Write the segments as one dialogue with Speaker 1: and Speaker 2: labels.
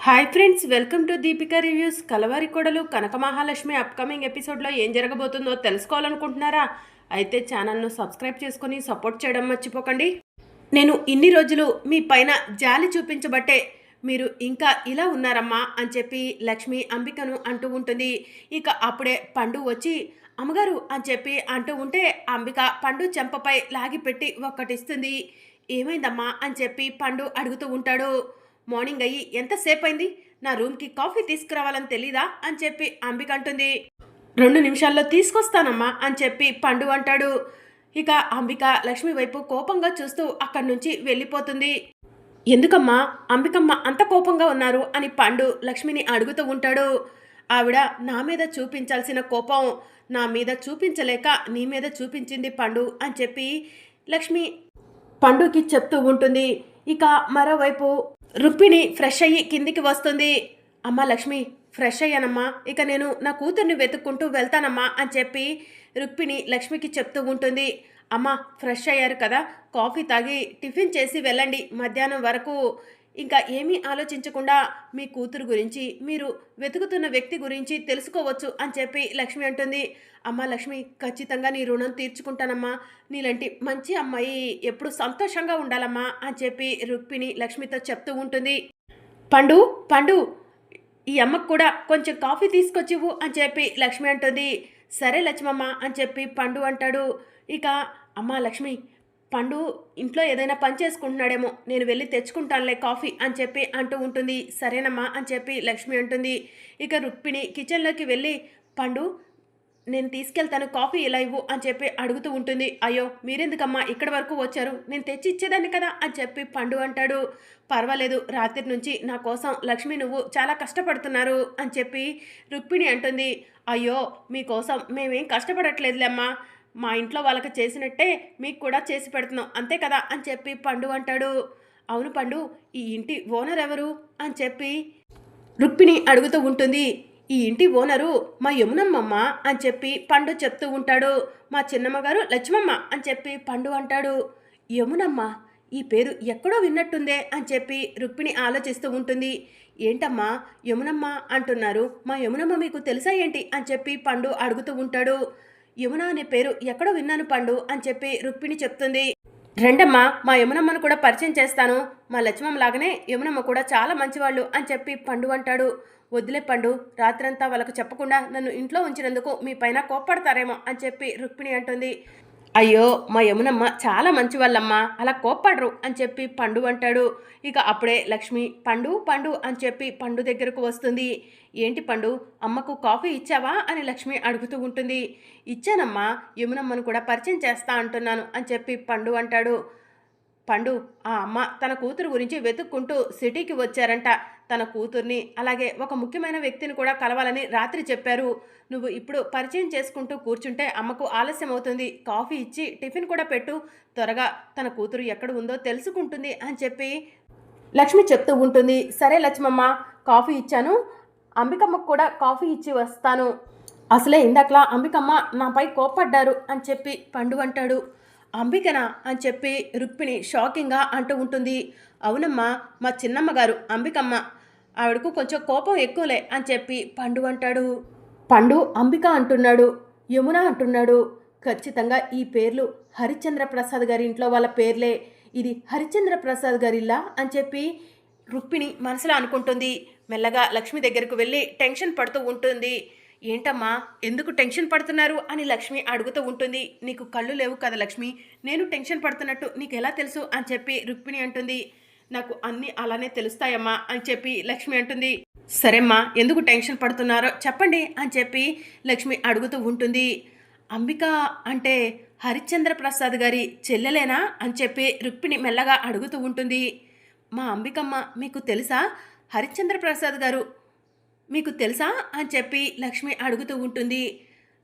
Speaker 1: Hi friends welcome to Deepika reviews Kalavari Kodalu Kanaka Mahalakshmi upcoming ఎపిసోడ్లో ఏం జరగబోతుందో తెలుసుకోవాలనుకుంటున్నారా? అయితే ఛానల్ను సబ్స్క్రైబ్ చేసుకొని సపోర్ట్ చేయడం మర్చిపోకండి. నేను ఇన్ని రోజులు మీ పైన జాలి చూపించబట్టే మీరు ఇంకా ఇలా ఉన్నారమ్మా అని చెప్పి లక్ష్మి అంబికను అంటూ ఉంటుంది. ఇక అప్పుడే పండు వచ్చి అమ్మగారు అని చెప్పి అంటూ ఉంటే అంబిక పండు చెంపపై లాగిపెట్టి ఒక్కటిస్తుంది. ఏమైందమ్మా? అని చెప్పి పండు అడుగుతూ ఉంటాడు. మార్నింగ్ అయ్యి ఎంతసేపు అయింది నా రూమ్కి కాఫీ తీసుకురావాలని తెలీదా? అని చెప్పి అంబిక అంటుంది. రెండు నిమిషాల్లో తీసుకొస్తానమ్మా అని చెప్పి పండు అంటాడు. ఇక అంబిక లక్ష్మి వైపు కోపంగా చూస్తూ అక్కడి నుంచి వెళ్ళిపోతుంది. ఎందుకమ్మా? అంబికమ్మ అంత కోపంగా ఉన్నారు అని పండు లక్ష్మిని అడుగుతూ ఉంటాడు. ఆవిడ నా మీద చూపించాల్సిన కోపం నా మీద చూపించలేక నీ మీద చూపించింది పండు అని చెప్పి లక్ష్మి పండుకి చెప్తూ ఉంటుంది. ఇక మరోవైపు రుక్మిణి ఫ్రెష్ అయ్యి కిందికి వస్తుంది. అమ్మ లక్ష్మి ఫ్రెష్ అయ్యానమ్మా. ఇక నేను నా కూతుర్ని వెతుక్కుంటూ వెళ్తానమ్మా అని చెప్పి రుక్మిణి లక్ష్మికి చెప్తూ ఉంటుంది. అమ్మ ఫ్రెష్ అయ్యారు కదా కాఫీ తాగి టిఫిన్ చేసి వెళ్ళండి. మధ్యాహ్నం వరకు ఇంకా ఏమీ ఆలోచించకుండా మీ కూతురు గురించి మీరు వెతుకుతున్న వ్యక్తి గురించి తెలుసుకోవచ్చు అని చెప్పి లక్ష్మి అంటుంది. అమ్మ లక్ష్మి ఖచ్చితంగా నీ రుణం తీర్చుకుంటానమ్మా. నీలాంటి మంచి అమ్మాయి ఎప్పుడు సంతోషంగా ఉండాలమ్మా అని చెప్పి రుక్మిణి లక్ష్మితో చెప్తూ ఉంటుంది. పండు పండు ఈ అమ్మకు కూడా కొంచెం కాఫీ తీసుకొచ్చివు అని చెప్పి లక్ష్మి అంటుంది. సరే లక్ష్మమ్మ అని చెప్పి పండు అంటాడు. ఇక అమ్మ లక్ష్మి పండు ఇంట్లో ఏదైనా పని చేసుకుంటున్నాడేమో నేను వెళ్ళి తెచ్చుకుంటానులే కాఫీ అని చెప్పి అంటూ ఉంటుంది. సరేనమ్మా అని చెప్పి లక్ష్మి అంటుంది. ఇక రుక్మిణి కిచెన్లోకి వెళ్ళి పండు నేను తీసుకెళ్తాను కాఫీ ఇలా ఇవ్వు అని చెప్పి అడుగుతూ ఉంటుంది. అయ్యో మీరెందుకమ్మా ఇక్కడి వరకు వచ్చారు? నేను తెచ్చి ఇచ్చేదాన్ని కదా అని చెప్పి పండు అంటాడు. పర్వాలేదు రాత్రి నుంచి నా కోసం లక్ష్మి నువ్వు చాలా కష్టపడుతున్నారు అని చెప్పి రుక్మిణి అంటుంది. అయ్యో మీకోసం మేమేం కష్టపడట్లేదులేమ్మా మా ఇంట్లో వాళ్ళకి చేసినట్టే మీకు కూడా చేసి పెడుతున్నాం. అంతే కదా? అని చెప్పి పండు అంటాడు. అవును పండు ఈ ఇంటి ఓనర్ ఎవరు? అని చెప్పి రుక్మిణి అడుగుతూ ఉంటుంది. ఈ ఇంటి ఓనరు మా యమునమ్మమ్మ అని చెప్పి పండు చెప్తూ ఉంటాడు. మా చిన్నమ్మ గారు లక్ష్మమ్మ అని చెప్పి పండు అంటాడు. యమునమ్మ ఈ పేరు ఎక్కడో విన్నట్టుందే అని చెప్పి రుక్మిణి ఆలోచిస్తూ ఉంటుంది. ఏంటమ్మా యమునమ్మ అంటున్నారు? మా యమునమ్మ మీకు తెలుసా ఏంటి? అని చెప్పి పండు అడుగుతూ ఉంటాడు. యమున అనే పేరు ఎక్కడో విన్నాను పండు అని చెప్పి రుక్మిణి చెప్తుంది. రెండమ్మ మా యమునమ్మను కూడా పరిచయం చేస్తాను. మా లక్ష్మమ్మ లాగానే యమునమ్మ కూడా చాలా మంచివాళ్ళు అని చెప్పి పండు అంటాడు. వదిలే పండు రాత్రంతా వాళ్ళకు చెప్పకుండా నన్ను ఇంట్లో ఉంచినందుకు మీ పైన కోప్పడతారేమో అని చెప్పి రుక్మిణి అంటుంది. అయ్యో మా యమునమ్మ చాలా మంచి వాళ్ళమ్మ అలా కోప్పడరు అని చెప్పి పండు అంటాడు. ఇక అప్పుడే లక్ష్మి పండు పండు అని చెప్పి పండు దగ్గరకు వస్తుంది. ఏంటి పండు అమ్మకు కాఫీ ఇచ్చావా అని లక్ష్మి అడుగుతూ ఉంటుంది. ఇచ్చానమ్మా యమునమ్మను కూడా పరిచయం చేస్తా అంటున్నాను అని చెప్పి పండు అంటాడు. పండు ఆ అమ్మ తన కూతురు గురించి వెతుక్కుంటూ సిటీకి వచ్చారంట. తన కూతుర్ని అలాగే ఒక ముఖ్యమైన వ్యక్తిని కూడా కలవాలని రాత్రి చెప్పారు. నువ్వు ఇప్పుడు పరిచయం చేసుకుంటూ కూర్చుంటే అమ్మకు ఆలస్యం అవుతుంది కాఫీ ఇచ్చి టిఫిన్ కూడా పెట్టు. త్వరగా తన కూతురు ఎక్కడ ఉందో తెలుసుకుంటుంది అని చెప్పి లక్ష్మి చెప్తూ ఉంటుంది. సరే లక్ష్మమ్మ కాఫీ ఇచ్చాను. అంబికమ్మకు కూడా కాఫీ ఇచ్చి వస్తాను. అసలే ఇందాకలా అంబికమ్మ నాపై కోప్పడ్డారు అని చెప్పి పండు అంటాడు. అంబికనా అని చెప్పి రుక్మిణి షాకింగ్గా అంటూ ఉంటుంది. అవునమ్మా మా చిన్నమ్మ గారు అంబికమ్మ. ఆవిడకు కొంచెం కోపం ఎక్కువలే అని చెప్పి పండు అంటాడు. పండు అంబిక అంటున్నాడు యమున అంటున్నాడు. ఖచ్చితంగా ఈ పేర్లు హరిశ్చంద్ర ప్రసాద్ గారి ఇంట్లో వాళ్ళ పేర్లే. ఇది హరిశ్చంద్ర ప్రసాద్ గారిల్లా అని చెప్పి రుక్మిణి మనసులో అనుకుంటుంది. మెల్లగా లక్ష్మి దగ్గరకు వెళ్ళి టెన్షన్ పడుతూ ఉంటుంది. ఏంటమ్మా ఎందుకు టెన్షన్ పడుతున్నారు అని లక్ష్మి అడుగుతూ ఉంటుంది. నీకు కళ్ళు లేవు కదా లక్ష్మి నేను టెన్షన్ పడుతున్నట్టు నీకు ఎలా తెలుసు అని చెప్పి రుక్మిణి అంటుంది. నాకు అన్నీ అలానే తెలుస్తాయమ్మా అని చెప్పి లక్ష్మి అంటుంది. సరేమ్మా ఎందుకు టెన్షన్ పడుతున్నారో చెప్పండి అని చెప్పి లక్ష్మి అడుగుతూ ఉంటుంది. అంబిక అంటే హరిశ్చంద్ర ప్రసాద్ గారి చెల్లెలేనా అని చెప్పి రుక్మిణి మెల్లగా అడుగుతూ ఉంటుంది. మా అంబికమ్మ మీకు తెలుసా? హరిశ్చంద్ర ప్రసాద్ గారు మీకు తెలుసా? అని చెప్పి లక్ష్మి అడుగుతూ ఉంటుంది.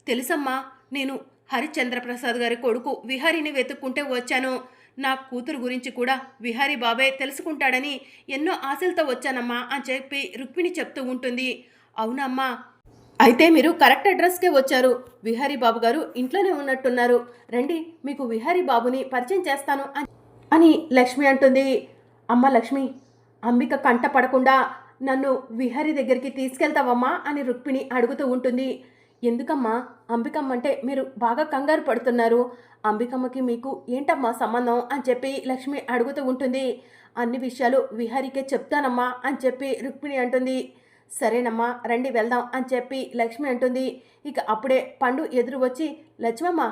Speaker 1: తెలుసమ్మా నేను హరిశ్చంద్ర ప్రసాద్ గారి కొడుకు విహారిని వెతుక్కుంటే వచ్చాను. నా కూతురు గురించి కూడా విహారీ బాబాయ్ తెలుసుకుంటాడని ఎన్నో ఆశలతో వచ్చానమ్మా అని చెప్పి రుక్మిణి చెప్తూ ఉంటుంది. అవునమ్మా. అయితే మీరు కరెక్ట్ అడ్రస్కే వచ్చారు. విహారీ బాబు గారు ఇంట్లోనే ఉన్నట్టున్నారు. రండి మీకు విహారీ బాబుని పరిచయం చేస్తాను అని అని లక్ష్మి అంటుంది. అమ్మ లక్ష్మి అంబిక కంట పడకుండా నన్ను విహారి దగ్గరికి తీసుకెళ్తావమ్మా అని రుక్మిణి అడుగుతూ ఉంటుంది. ఎందుకమ్మా? అంబికమ్మ అంటే మీరు బాగా కంగారు పడుతున్నారు. అంబికమ్మకి మీకు ఏంటమ్మా సంబంధం అని చెప్పి లక్ష్మి అడుగుతూ ఉంటుంది. అన్ని విషయాలు విహారికే చెప్తానమ్మా అని చెప్పి రుక్మిణి అంటుంది. సరేనమ్మా రండి వెళ్దాం అని చెప్పి లక్ష్మి అంటుంది. ఇక అప్పుడే పండు ఎదురు వచ్చి లక్ష్మమ్మ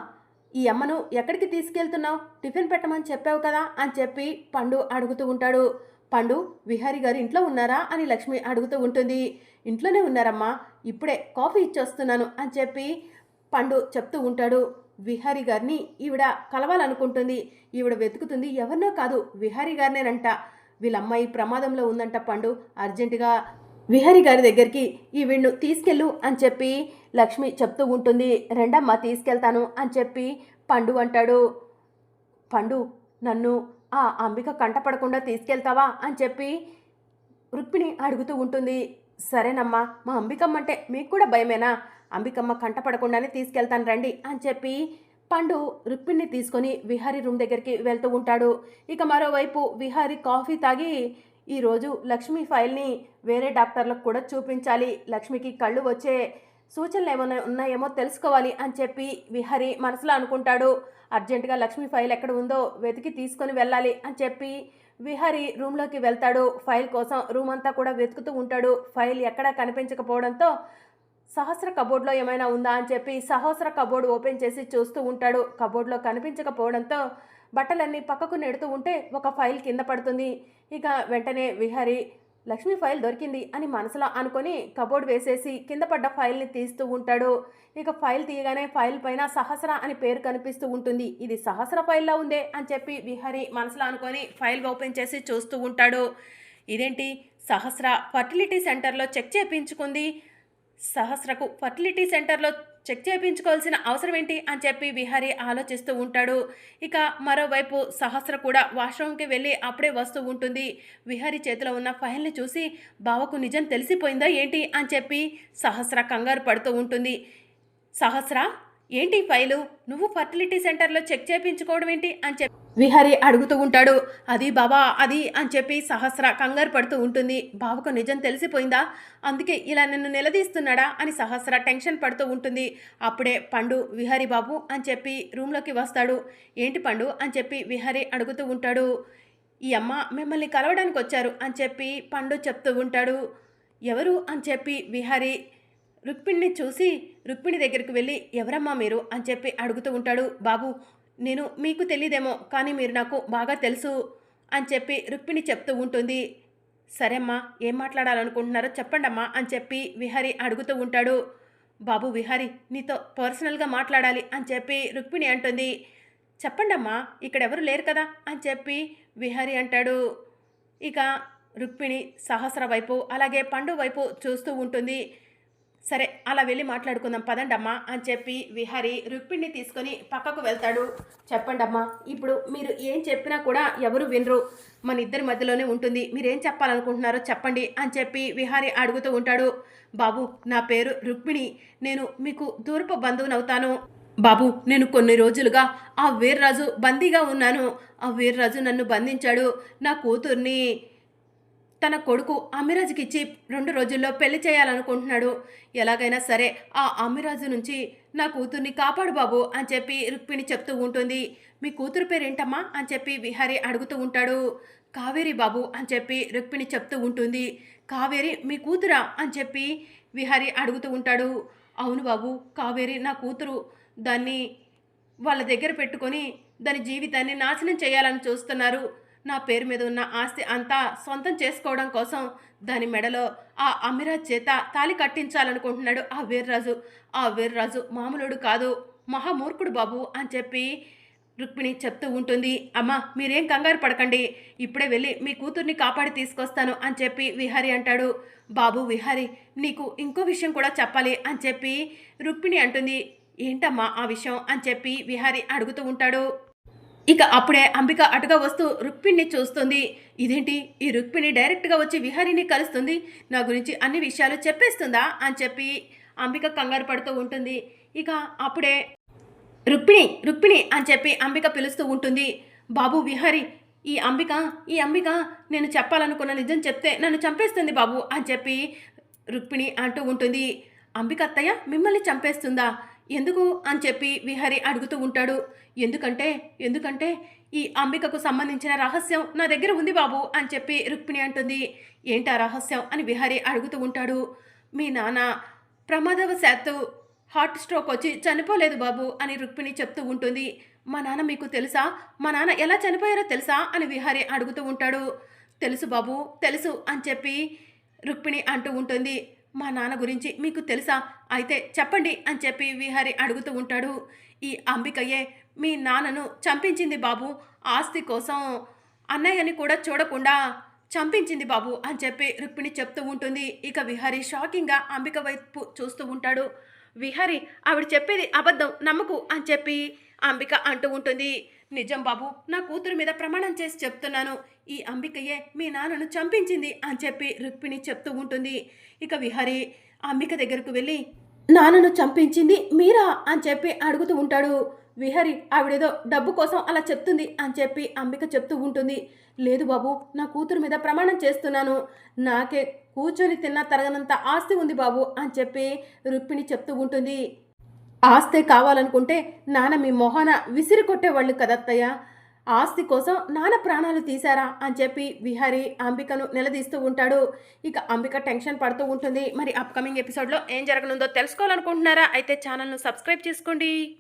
Speaker 1: ఈ అమ్మను ఎక్కడికి తీసుకెళ్తున్నావు? టిఫిన్ పెట్టమని చెప్పావు కదా అని చెప్పి పండు అడుగుతూ ఉంటాడు. పండు విహారి గారు ఇంట్లో ఉన్నారా అని లక్ష్మి అడుగుతూ ఉంటుంది. ఇంట్లోనే ఉన్నారమ్మా ఇప్పుడే కాఫీ ఇచ్చొస్తున్నాను అని చెప్పి పండు చెప్తూ ఉంటాడు. విహారి గారిని ఈవిడ కలవాలనుకుంటుంది. ఈవిడ వెతుకుతుంది ఎవరినో కాదు విహారి గారినేనంట. వీళ్ళమ్మాయి ప్రమాదంలో ఉందంట పండు అర్జెంటుగా విహారి గారి దగ్గరికి ఈ వీణ్ణు తీసుకెళ్ళు అని చెప్పి లక్ష్మి చెప్తూ ఉంటుంది. రెండమ్మ తీసుకెళ్తాను అని చెప్పి పండు అంటాడు. పండు నన్ను ఆ అంబిక కంటపడకుండా తీసుకెళ్తావా అని చెప్పి రుక్మిణి అడుగుతూ ఉంటుంది. సరేనమ్మా మా అంబికమ్మ అంటే మీకు కూడా భయమేనా? అంబికమ్మ కంటపడకుండానే తీసుకెళ్తాను రండి అని చెప్పి పండు రుక్మిణిని తీసుకొని విహారీ రూమ్ దగ్గరికి వెళ్తూ ఉంటాడు. ఇక మరోవైపు విహారీ కాఫీ తాగి ఈరోజు లక్ష్మి ఫైల్ని వేరే డాక్టర్లకు కూడా చూపించాలి. లక్ష్మికి కళ్ళు వచ్చే సూచనలు ఏమైనా ఉన్నాయేమో తెలుసుకోవాలి అని చెప్పి విహరి మనసులో అనుకుంటాడు. అర్జెంటుగా లక్ష్మి ఫైల్ ఎక్కడ ఉందో వెతికి తీసుకొని వెళ్ళాలి అని చెప్పి విహరి రూమ్లోకి వెళ్తాడు. ఫైల్ కోసం రూమ్ అంతా కూడా వెతుకుతూ ఉంటాడు. ఫైల్ ఎక్కడా కనిపించకపోవడంతో సహస్ర కబోర్డ్లో ఏమైనా ఉందా అని చెప్పి సహస్ర కబోర్డ్ ఓపెన్ చేసి చూస్తూ ఉంటాడు. కబోర్డ్లో కనిపించకపోవడంతో బట్టలన్నీ పక్కకు నెడుతూ ఉంటే ఒక ఫైల్ కింద పడుతుంది. ఇక వెంటనే విహరి లక్ష్మి ఫైల్ దొరికింది అని మనసులో అనుకొని కబోర్డ్ వేసేసి కింద పడ్డ ఫైల్ని తీస్తూ ఉంటాడు. ఇక ఫైల్ తీయగానే ఫైల్ పైన సహస్ర అని పేరు కనిపిస్తూ ఉంటుంది. ఇది సహస్ర ఫైల్లో ఉందే అని చెప్పి విహరి మనసులో అనుకొని ఫైల్ ఓపెన్ చేసి చూస్తూ ఉంటాడు. ఇదేంటి? సహస్ర ఫర్టిలిటీ సెంటర్లో చెక్ చేయించుకుంది సహస్రకు ఫర్టిలిటీ సెంటర్లో చెక్ చేయించుకోవాల్సిన అవసరం ఏంటి అని చెప్పి విహారీ ఆలోచిస్తూ ఉంటాడు. ఇక మరోవైపు సహస్ర కూడా వాష్రూమ్కి వెళ్ళి అప్పుడే వస్తూ ఉంటుంది. విహారీ చేతిలో ఉన్న ఫైల్ని చూసి బావకు నిజం తెలిసిపోయిందా ఏంటి అని చెప్పి సహస్ర కంగారు పడుతూ ఉంటుంది. సహస్ర ఏంటి ఫైలు? నువ్వు ఫర్టిలిటీ సెంటర్లో చెక్ చేయించుకోవడం ఏంటి? అని చెప్పి విహారి అడుగుతూ ఉంటాడు. అది బాబా అది అని చెప్పి సహస్ర కంగారు పడుతూ ఉంటుంది. బావకు నిజం తెలిసిపోయిందా? అందుకే ఇలా నిన్ను నిలదీస్తున్నాడా? అని సహస్ర టెన్షన్ పడుతూ ఉంటుంది. అప్పుడే పండు విహరి బాబు అని చెప్పి రూమ్లోకి వస్తాడు. ఏంటి పండు? అని చెప్పి విహరి అడుగుతూ ఉంటాడు. ఈ అమ్మ మిమ్మల్ని కలవడానికి వచ్చారు అని చెప్పి పండు చెప్తూ ఉంటాడు. ఎవరు? అని చెప్పి విహరి రుక్మిణిని చూసి రుక్మిణి దగ్గరికి వెళ్ళి ఎవరమ్మా మీరు? అని చెప్పి అడుగుతూ ఉంటాడు. బాబు నేను మీకు తెలియదేమో కానీ మీరు నాకు బాగా తెలుసు అని చెప్పి రుక్మిణి చెప్తూ ఉంటుంది. సరేమ్మా ఏం మాట్లాడాలనుకుంటున్నారో చెప్పండమ్మా అని చెప్పి విహారి అడుగుతూ ఉంటాడు. బాబు విహారి నీతో పర్సనల్గా మాట్లాడాలి అని చెప్పి రుక్మిణి అంటుంది. చెప్పండమ్మా ఇక్కడ ఎవరు లేరు కదా అని చెప్పి విహారి అంటాడు. ఇక రుక్మిణి సహస్ర వైపు అలాగే పండు వైపు చూస్తూ ఉంటుంది. సరే అలా వెళ్ళి మాట్లాడుకుందాం పదండమ్మా అని చెప్పి విహారి రుక్మిణిని తీసుకొని పక్కకు వెళ్తాడు. చెప్పండమ్మా ఇప్పుడు మీరు ఏం చెప్పినా కూడా ఎవరు వినరు. మన ఇద్దరి మధ్యలోనే ఉంటుంది. మీరేం చెప్పాలనుకుంటున్నారో చెప్పండి అని చెప్పి విహారి అడుగుతూ ఉంటాడు. బాబు నా పేరు రుక్మిణి. నేను మీకు దూరపు బంధువునవుతాను. బాబు నేను కొన్ని రోజులుగా ఆ వీర్రాజు బందీగా ఉన్నాను. ఆ వీర్రాజు నన్ను బంధించాడు. నా కూతుర్ని తన కొడుకు అమిరాజుకిచ్చి రెండు రోజుల్లో పెళ్ళి చేయాలనుకుంటున్నాడు. ఎలాగైనా సరే ఆ అమిరాజు నుంచి నా కూతుర్ని కాపాడు బాబు అని చెప్పి రుక్మిణి చెప్తూ ఉంటుంది. మీ కూతురు పేరేంటమ్మా అని చెప్పి విహారీ అడుగుతూ ఉంటాడు. కావేరి బాబు అని చెప్పి రుక్మిణి చెప్తూ ఉంటుంది. కావేరి మీ కూతురా అని చెప్పి విహారీ అడుగుతూ ఉంటాడు. అవును బాబు కావేరి నా కూతురు దాన్ని వాళ్ళ దగ్గర పెట్టుకొని దాని జీవితాన్ని నాశనం చేయాలని చూస్తున్నారు. నా పేరు మీద ఉన్న ఆస్తి అంతా సొంతం చేసుకోవడం కోసం దాని మెడలో ఆ అమిరాజ్ చేత తాలి కట్టించాలనుకుంటున్నాడు ఆ వీర్రాజు. ఆ వీర్రాజు మామూలుడు కాదు మహామూర్ఖుడు బాబు అని చెప్పి రుక్మిణి చెప్తూ ఉంటుంది. అమ్మా మీరేం కంగారు పడకండి. ఇప్పుడే వెళ్ళి మీ కూతుర్ని కాపాడి తీసుకొస్తాను అని చెప్పి విహారి అంటాడు. బాబు విహారి నీకు ఇంకో విషయం కూడా చెప్పాలి అని చెప్పి రుక్మిణి అంటుంది. ఏంటమ్మా ఆ విషయం అని చెప్పి విహారి అడుగుతూ ఉంటాడు. ఇక అప్పుడే అంబిక అటుగా వస్తూ రుక్మిణిని చూస్తుంది. ఇదేంటి? ఈ రుక్మిణి డైరెక్ట్గా వచ్చి విహారిని కలుస్తుంది. నా గురించి అన్ని విషయాలు చెప్పేస్తుందా? అని చెప్పి అంబిక కంగారు పడుతూ ఉంటుంది. ఇక అప్పుడే రుక్మిణి రుక్మిణి అని చెప్పి అంబిక పిలుస్తూ ఉంటుంది. బాబు విహారి ఈ అంబిక ఈ అంబిక నేను చెప్పాలనుకున్న నిజం చెప్తే నన్ను చంపేస్తుంది బాబు అని చెప్పి రుక్మిణి అంటూ ఉంటుంది. అంబిక అత్తయ్య మిమ్మల్ని చంపేస్తుందా? ఎందుకు అని చెప్పి విహరి అడుగుతూ ఉంటాడు. ఎందుకంటే ఎందుకంటే ఈ అంబికకు సంబంధించిన రహస్యం నా దగ్గర ఉంది బాబు అని చెప్పి రుక్మిణి అంటుంది. ఏంటా రహస్యం అని విహరి అడుగుతూ ఉంటాడు. మీ నాన్న ప్రమాదవశాత్తు హార్ట్ స్ట్రోక్ వచ్చి చనిపోలేదు బాబు అని రుక్మిణి చెప్తూ ఉంటుంది. మా నాన్న మీకు తెలుసా? మా నాన్న ఎలా చనిపోయారో తెలుసా? అని విహారి అడుగుతూ ఉంటాడు. తెలుసు బాబు తెలుసు అని చెప్పి రుక్మిణి అంటూ ఉంటుంది. మా నాన్న గురించి మీకు తెలుసా? అయితే చెప్పండి అని చెప్పి విహారి అడుగుతూ ఉంటాడు. ఈ అంబికయ్యే మీ నాన్నను చంపించింది బాబు. ఆస్తి కోసం అన్నయ్యని కూడా చూడకుండా చంపించింది బాబు అని చెప్పి రుక్మిణి చెప్తూ ఉంటుంది. ఇక విహారి షాకింగ్గా అంబిక వైపు చూస్తూ ఉంటాడు. విహారి ఆవిడ చెప్పేది అబద్ధం నమ్మకు అని చెప్పి అంబిక అంటూ ఉంటుంది. నిజం బాబు నా కూతురు మీద ప్రమాణం చేసి చెప్తున్నాను. ఈ అంబికయే మీ నాన్నను చంపించింది అని చెప్పి రుక్మిణి చెప్తూ ఉంటుంది. ఇక విహారి అంబిక దగ్గరకు వెళ్ళి నాన్నను చంపించింది మీరా? అని చెప్పి అడుగుతూ ఉంటాడు. విహరి ఆవిడేదో డబ్బు కోసం అలా చెప్తుంది అని చెప్పి అంబిక చెప్తూ ఉంటుంది. లేదు బాబు నా కూతురు మీద ప్రమాణం చేస్తున్నాను. నాకే కూర్చొని తిన్న తరగనంత ఆస్తి ఉంది బాబు అని చెప్పి రుక్మిణి చెప్తూ ఉంటుంది. ఆస్తి కావాలనుకుంటే నాన్న మీ మొహాన విసిరి కొట్టేవాళ్ళు కదత్తయ్య. ఆస్తి కోసం నాన్న ప్రాణాలు తీశారా అని చెప్పి విహారి అంబికను నిలదీస్తూ ఉంటాడు. ఇక అంబిక టెన్షన్ పడుతూ ఉంటుంది. మరి అప్కమింగ్ ఎపిసోడ్లో ఏం జరగనుందో తెలుసుకోవాలనుకుంటున్నారా? అయితే ఛానల్ను సబ్స్క్రైబ్ చేసుకోండి.